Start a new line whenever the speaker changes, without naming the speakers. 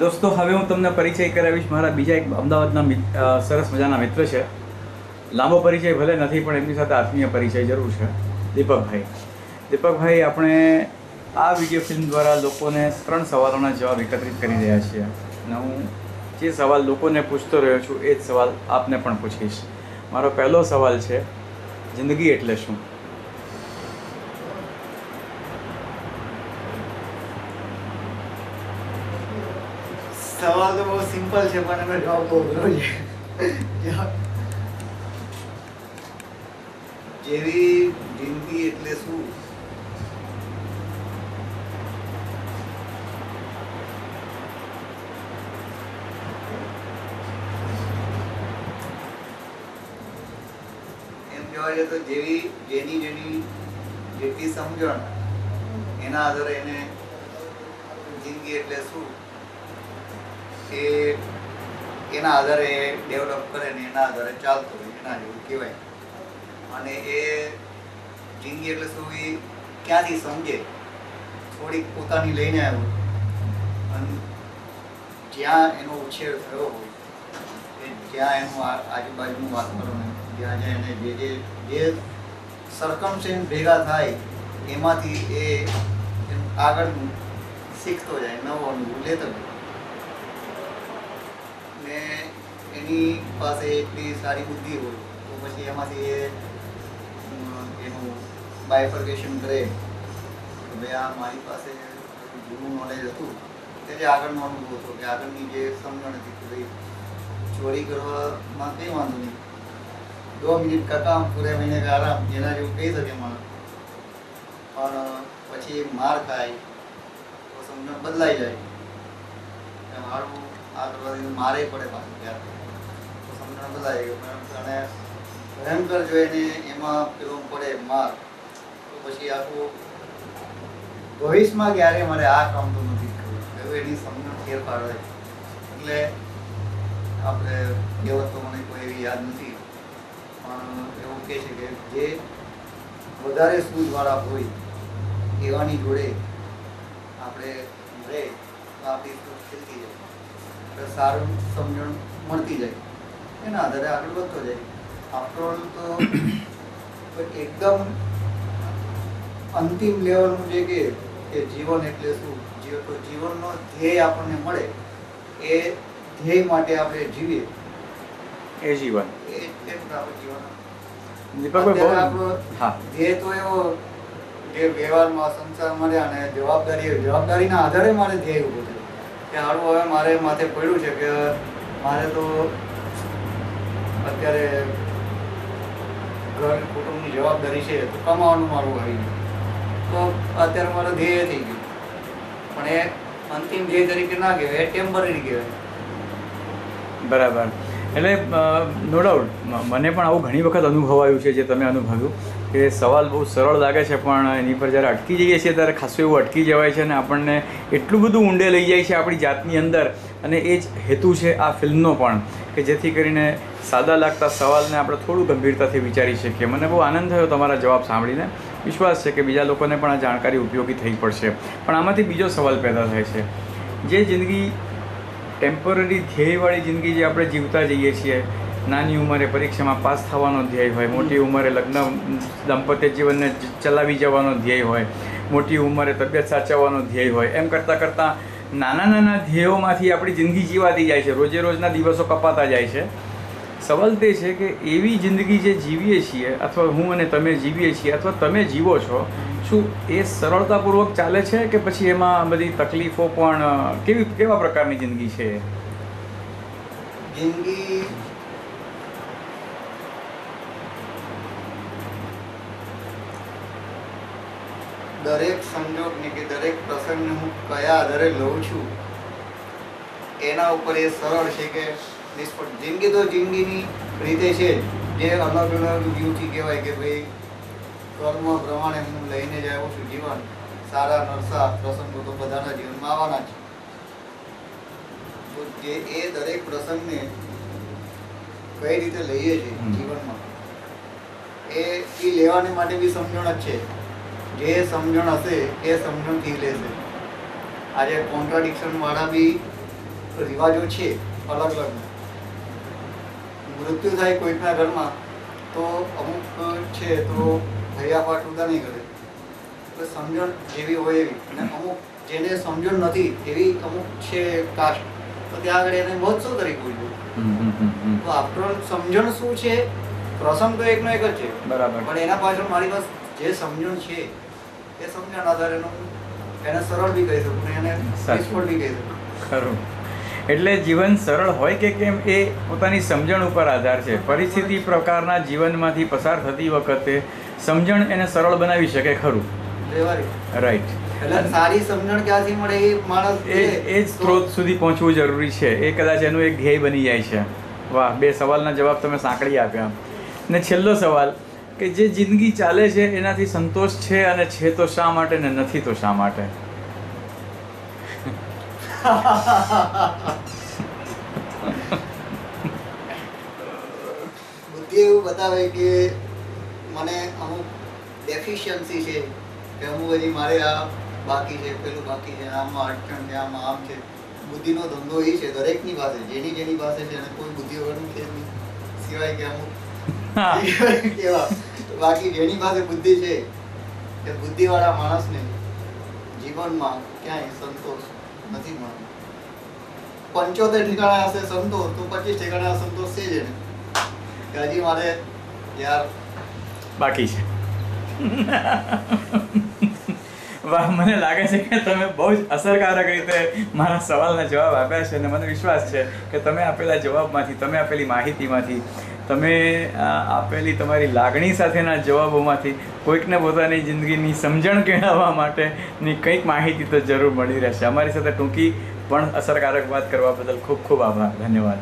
દોસ્તો, હવે હું તમને પરિચય કરાવીશ. મારા બીજા એક અમદાવાદના સરસ મજાના મિત્ર છે. લાંબો પરિચય ભલે નથી, પણ એમની સાથે આત્મીય પરિચય જરૂર છે. દીપકભાઈ. દીપકભાઈ, આપણે આ વીડિયો ફિલ્મ દ્વારા લોકોને ત્રણ સવાલોના જવાબ એકત્રિત કરી રહ્યા છીએ. અને હું જે સવાલ લોકોને પૂછતો રહ્યો છું, એ જ સવાલ આપને પણ પૂછીશ. મારો પહેલો સવાલ છે, જિંદગી એટલે શું?
સવાલ તો બહુ સિમ્પલ છે, પણ એનો જવાબ બહુ અઘરો છે. જેવી જિંદગી એટલે શું? કહેવાય તો જેવી જેની જેની જેટલી સમજણ, એના આધારે એને જિંદગી એટલે શું? એ એના આધારે ડેવલપ કરે ને એના આધારે ચાલતો હોય, એના જેવું કહેવાય. અને એ જિંદગી એટલે શું, એ ક્યાંથી સમજે? થોડીક પોતાની લઈને આવ્યો. અને જ્યાં એનો ઉછેર થયો હોય, એ જ્યાં એનું આજુબાજુનું વાતાવરણ જ્યાં જ્યાં એને જે જે જે સરકમસ્ટન્સ ભેગા થાય, એમાંથી એ આગળનું શીખતો જાય નવો અનુભવ લેતો જાય. ને એની પાસે એટલી સારી બુદ્ધિ હોય, તો પછી એમાંથી એ એનું બાયફર્ગેશન કરે. કે ભાઈ આ મારી પાસે જૂનું નોલેજ હતું, તે જે આગળનો અનુભવ હતો, કે આગળની જે સમજણ હતી કે ભાઈ ચોરી કરવામાં કંઈ વાંધો નહીં. દો મિનિટ કરતા પૂરે મહિને આરામ, જેના જેવું કહી શકે માણસ. પણ પછી માર ખાય, તો સમજણ બદલાઈ જાય. મારું આ કરવાથી મારે પડે પાછું તો સમજણ બદલાઈ ગયું. અને ભયંકર જોઈને એમાં પેલું પડે માર, તો પછી આખું ભવિષ્યમાં ક્યારે મારે આ કામ તો નથી કરવું. એવું એની સમજણ ફેરફાર પાડે. એટલે આપણે કહેવત તો મને કોઈ એવી યાદ નથી. પણ એવું કહે છે કે જે વધારે સૂઝવાળા હોય, એવાની જોડે આપણે રહે તો આપણી સૂઝ ખીલતી જાય. સારું સમજણ મળતી જાય. એના આધારે આગળ વધતો જાય. આફ્ટરઓલ તો એકદમ અંતિમ લેવલનું જે કે કે જીવન એટલે શું? જીવન તો જીવનનો ધ્યેય આપણને મળે એ ધ્યેય માટે આપણે જીવીએ.
એ જીવન.
એ જીવન.
દીપકભાઈ
આપણો
હા.
ધ્યેય તો એવો જે વ્યવહારમાં સંસાર મળે અને જવાબદારી જવાબદારીના આધારે મારે ધ્યેય ઊભો થયું. કે હારું હવે મારે માથે પડ્યું છે કે મારે તો અત્યારે ઘર કુટુંબની જવાબદારી છે તો કમાવાનું મારું આવી ગયું તો અત્યારે મારો ધ્યેય થઈ ગયું. પણ એ અંતિમ ધ્યેય તરીકે ના કહેવાય ટેમ્પરરી કહેવાય.
બરાબર. એટલે નો ડાઉટ મને પણ આવું ઘણી વખત અનુભવાયું છે જે તમે અનુભવ્યું, કે સવાલ બહુ સરળ લાગે છે, પણ એની પર જ્યારે અટકી જઈએ છીએ, ત્યારે ખાસું એવું અટકી જવાય છે અને આપણને એટલું બધું ઊંડે લઈ જાય છે આપણી જાતની અંદર અને એ જ હેતુ છે આ ફિલ્મનો પણ, કે જેથી કરીને સાદા લાગતા સવાલને આપણે થોડું ગંભીરતાથી વિચારી શકીએ. મને બહુ આનંદ થયો તમારા જવાબ સાંભળીને. વિશ્વાસ છે કે બીજા લોકોને પણ આ જાણકારી ઉપયોગી થઈ પડશે. પણ આમાંથી બીજો સવાલ પેદા થાય છે. જે જિંદગી ટેમ્પરરી ધ્યેયવાળી જિંદગી જે આપણે જીવતા જઈએ છીએ, નાની ઉંમરે પરીક્ષામાં પાસ થવાનો ધ્યેય હોય, મોટી ઉંમરે લગ્ન, દાંપત્ય જીવનને ચલાવી જવાનો ધ્યેય હોય, મોટી ઉંમરે તબિયત સાચવવાનો ધ્યેય હોય, એમ કરતાં કરતાં નાના નાના ધ્યેયોમાંથી આપણી જિંદગી જીવાતી જાય છે. રોજે રોજના દિવસો કપાતા જાય છે. સવાલ તે છે કે એવી જિંદગી જે જીવીએ છીએ, અથવા હું અને તમે જીવીએ છીએ, અથવા તમે જીવો છો, શું એ સરળતાપૂર્વક ચાલે છે કે પછી એમાં બધી તકલીફો પણ કેવી, કેવા પ્રકારની જિંદગી છે
જિંદગી દરેક સંજોગને કે દરેક પ્રસંગને હું કયા આધારે લઉં છું, એના ઉપર એ સરળ છે કે નિષ્ફળ. જિંદગી તો જિંદગીની રીતે છે જે. અલગ અલગ વ્યૂથી કહેવાય કે ભાઈ કર્મ પ્રમાણે હું લઈને જ આવ્યો છું જીવન. સારા નરસા પ્રસંગો તો બધાના જીવનમાં આવવાના છે તો જે એ દરેક પ્રસંગને કઈ રીતે લઈએ છીએ જીવનમાં એ એ લેવાને માટે બી સમજણ જ છે. જે સમજણ હશે એ સમજણથી લેશે. આજે કોન્ટ્રાડિક્શન વાળા બી રિવાજો છે અલગ અલગ. મૃત્યુ થાય કોઈકના ઘરમાં તો અમુક છે તો ભૈયાપાઠ ઉદા નહીં કરે. તો સમજણ જેવી હોય એવી. અને અમુક જેને સમજણ નથી એવી અમુક છે કાસ્ટ તો ત્યાં આગળ એને મહોત્સવ તરીકે
હમ.
તો આફ્ટર સમજણ શું છે? પ્રસંગ તો એકનો એક જ છે.
બરાબર.
પણ એના પાછળ મારી પાસે જે સમજણ છે એ સમજણ આધારે એને સરળ બી કહી શકું એને. નિષ્ફળ બી કહી શકું.
ખરું. એટલે જીવન સરળ હોય કે કેમ એ પોતાની સમજણ ઉપર આધાર છે. પરિસ્થિતિ પ્રકારના જીવનમાંથી પસાર થતી વખતે સમજણ એને સરળ બનાવી શકે ખરું. રાઈટ
સારી સમજણ ક્યાંથી મળે એ માણસ
એ એ જ સ્ત્રોત સુધી પહોંચવું જરૂરી છે. એ કદાચ એનું એક ધ્યેય બની જાય છે. વાહ બે સવાલના જવાબ તમે સાંકળી આપ્યા ને છેલ્લો સવાલ કે જે જિંદગી ચાલે છે એનાથી સંતોષ છે અને છે તો શા માટે ને નથી તો શા માટે?
બુદ્ધિ એવું બતાવે કે મને અમુક ડેફિશિયન્સી છે કે અમુક હજી મારે આ બાકી છે પેલું બાકી છે આમાં અડચણ છે આમાં આમ છે. બુદ્ધિનો ધંધો એ છે દરેકની પાસે જેની જેની પાસે છે અને કોઈ બુદ્ધિ વગરનું છે નહીં. સિવાય કે અમુક કેવા બાકી જેની પાસે બુદ્ધિ છે એ બુદ્ધિવાળા માણસને જીવનમાં ક્યાંય સંતોષ નથી મળતું. પંચોતેર ઠેકાણા હશે સંતોષ તો પચીસ ઠેકાણા સંતોષ છે જ કે હજી મારે યાર
બાકી છે. વાહ, મને લાગે છે કે તમે બહુ જ અસરકારક રીતે મારા સવાલના જવાબ આપ્યા છે અને મને વિશ્વાસ છે કે તમે આપેલા જવાબમાંથી, તમે આપેલી માહિતીમાંથી તમે આપેલી તમારી લાગણી સાથેના જવાબોમાંથી કોઈકને પોતાની જિંદગીની સમજણ કેળવવા માટેની કંઈક માહિતી તો જરૂર મળી રહેશે અમારી સાથે ટૂંકી પણ અસરકારક વાત કરવા બદલ ખૂબ ખૂબ આભાર ધન્યવાદ.